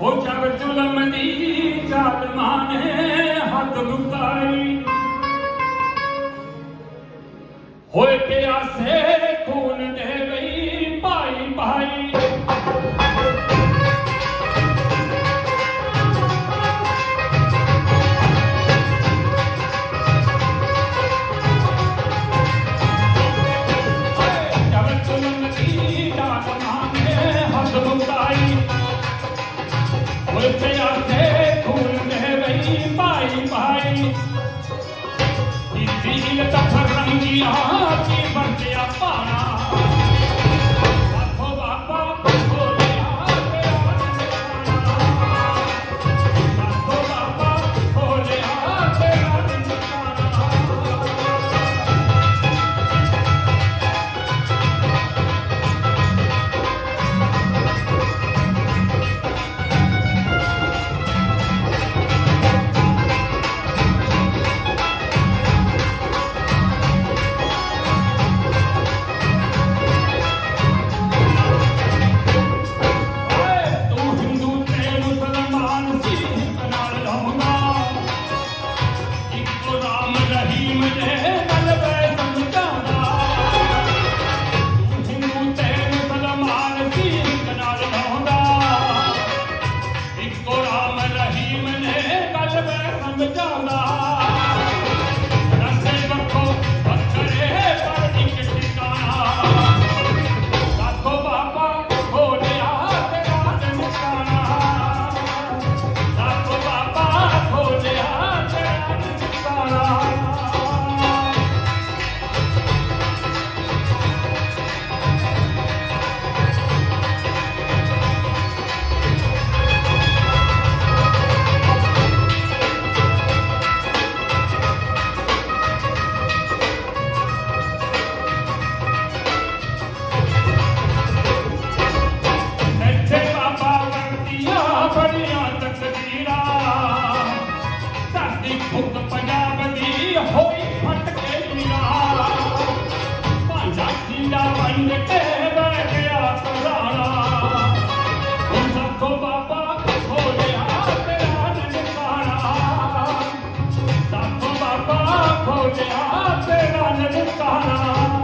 ਹੋ ਚਾਵਰ ਜ਼ੁਲਮ ਦੀ ਜ਼ਾਲਮਾਂ ਨੇ ਹੱਥ ਮੁਕਾਈ ਹੋਏ ਪਿਆਸੇ, ਖੂਨ ਦੇ ਲਈ ਭਾਈ ਭਾਈ ਜਾ ਪੰਜ ਤੇ ਬਹਿ ਗਿਆ ਸਰਾਣਾ ਹੁਣ ਸਾਥੋ ਬਾਬਾ ਹੋ ਗਿਆ ਤੇਰਾ ਨਨਕਾਣਾ? ਸਾਥੋ ਬਾਬਾ ਹੋ ਗਿਆ ਤੇਰਾ ਨਨਕਾਣਾ?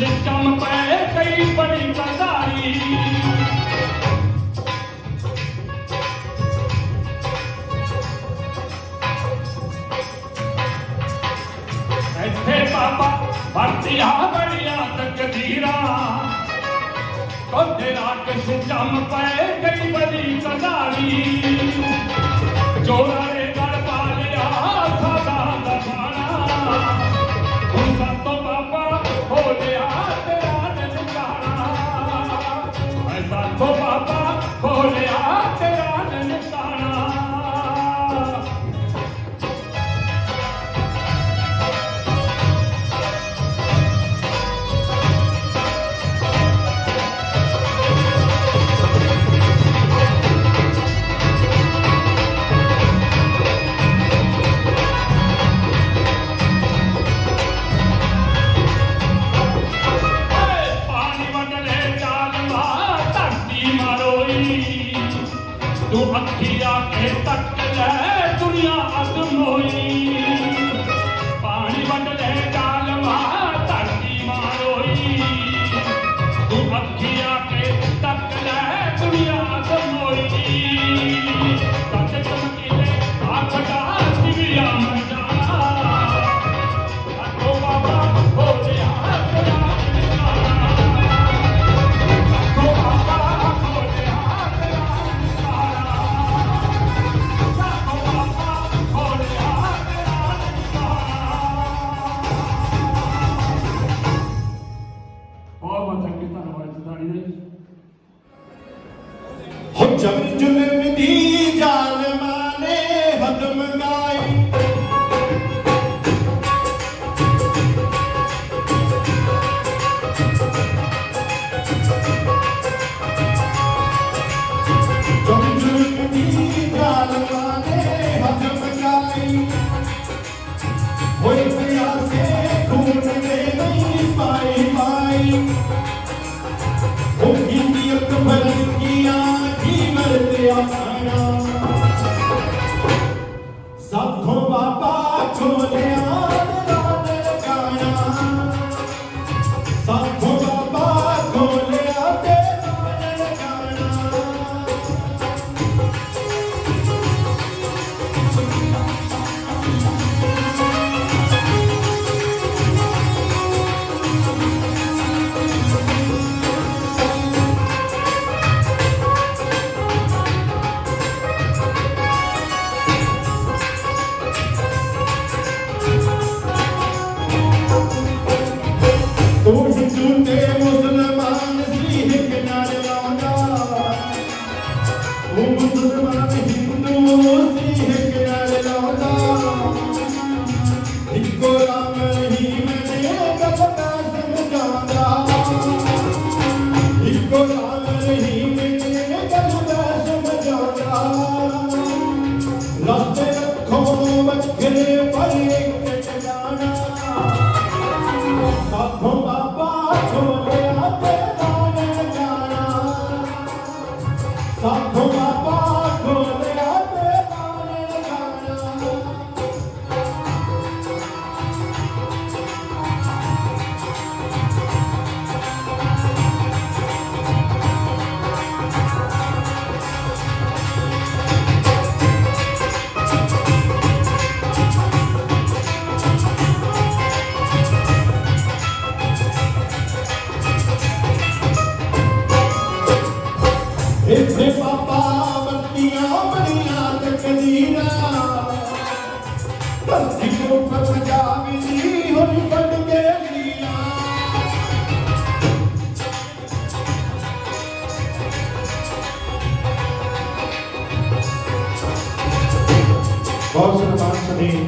ਸਿੱਟਮ ਪੈ ਕਈ ਬੜੀ ਬਜ਼ਾਰੀ ਇੱਥੇ ਬਾਬਾ ਵਰਤਿਆ ਬੜੀਆਂ ਤਕਦੀਰਾਂ ਕੋਤੇ ਰਾਤ ਸਿੱਟਮ ਪੈ ਕਈ ਬੜੀ ਬਜ਼ਾਰੀ ਜੋਰਾ ਤੂੰ ਅੱਖੀਆਂ ਕੇ ਤੱਕ ਲੈ ਧੰਨਵਾਦ ਜੀ ਤੁਹਾਡੀ ਹੁਣ ਜਬਰ ਜੁਲਮ ਦੀ ਇੱਕੋ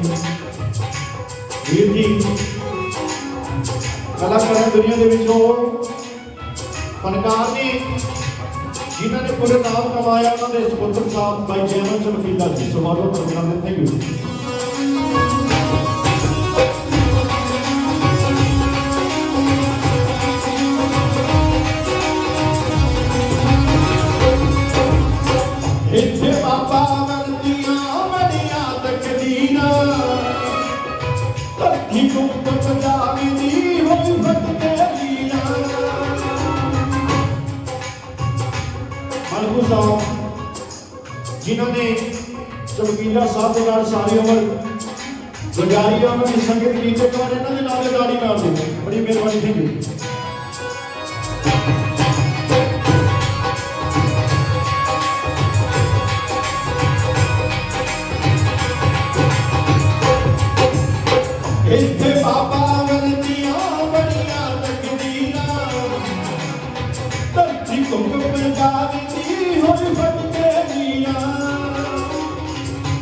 ਵੀਰ ਜੀ, ਕਲਾਕਾਰ ਦੁਨੀਆ ਦੇ ਵਿੱਚ ਉਹ ਫਨਕਾਰ ਨੇ ਜਿਨ੍ਹਾਂ ਨੇ ਪੂਰੇ ਨਾਮ ਕਮਾਇਆ, ਉਹਨਾਂ ਦੇ ਸੁਪੁੱਤਰ ਸਾਹਿਬ ਬਾਈ ਜੈਮਨ ਚਮਕੀਲਾ ਜੀ ਸਵਾਗਤ ਪ੍ਰੋਗਰਾਮ ਦੇ ਥੈਂਕ ਯੂ ਜਿਨ੍ਹਾਂ ਨੇ ਚਮਕੀਲਾ ਸਾਹਿਬ ਦੇ ਨਾਲ ਸਾਰੀ ਉਮਰ ਗੁਜ਼ਾਰੀ ਉਹਨਾਂ ਦੀ ਸੰਗਤ ਕੀਤੇ ਤੋਂ ਇਹਨਾਂ ਦੇ ਨਾਲ ਗਾੜੀ ਮਾਰ ਦਿਓ ਬੜੀ ਮਿਹਰਬਾਨੀ ਥੈਂਕ ਯੂ ਇੱਥੇ ਬਾਬਾ ਵਰਦੀਆਂ ਬੜੀਆਂ ਤਕਦੀਰਾਂ। ਧਰਤੀ ਤੋਂ ਪੰਜਾਬ ਹੋਈ ਫਟਕੇ ਲੀਆਂ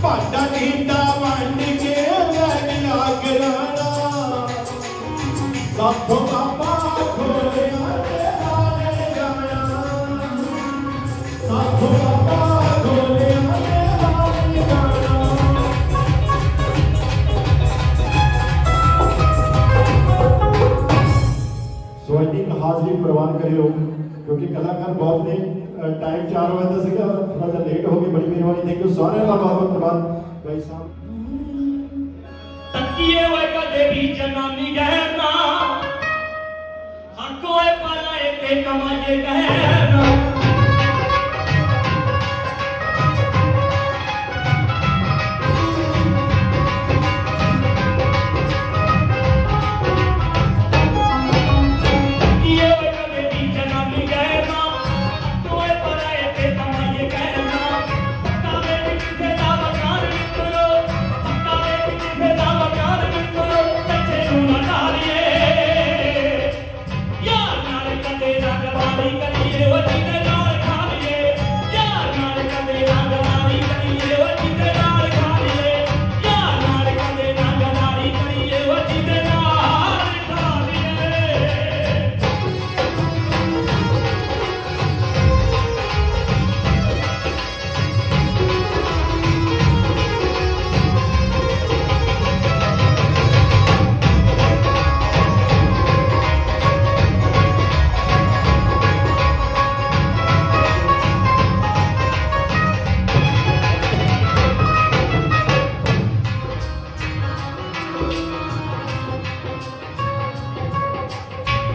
ਭਾਡਾ ਢੀਂਡਾ ਵੰਡ ਕੇ ਲੈ ਗਿਆ ਗਰਾਣਾ। ਸਾਥੋਂ ਬਾਬਾ ਖੋਲਿਆ बात करे हो, क्योंकि कलाकार बहुत ने टाइम चार बजे तक सीखा थोड़ा सा लेट हो गई बड़ी मेहरबानी थैंक यू सारे का बहुत बहुत धन्यवाद, भाई साहब। तकिए वे कदे भी जनानी गहना हकोए पालाए ते कमाए गहना।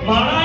ಭಾಳ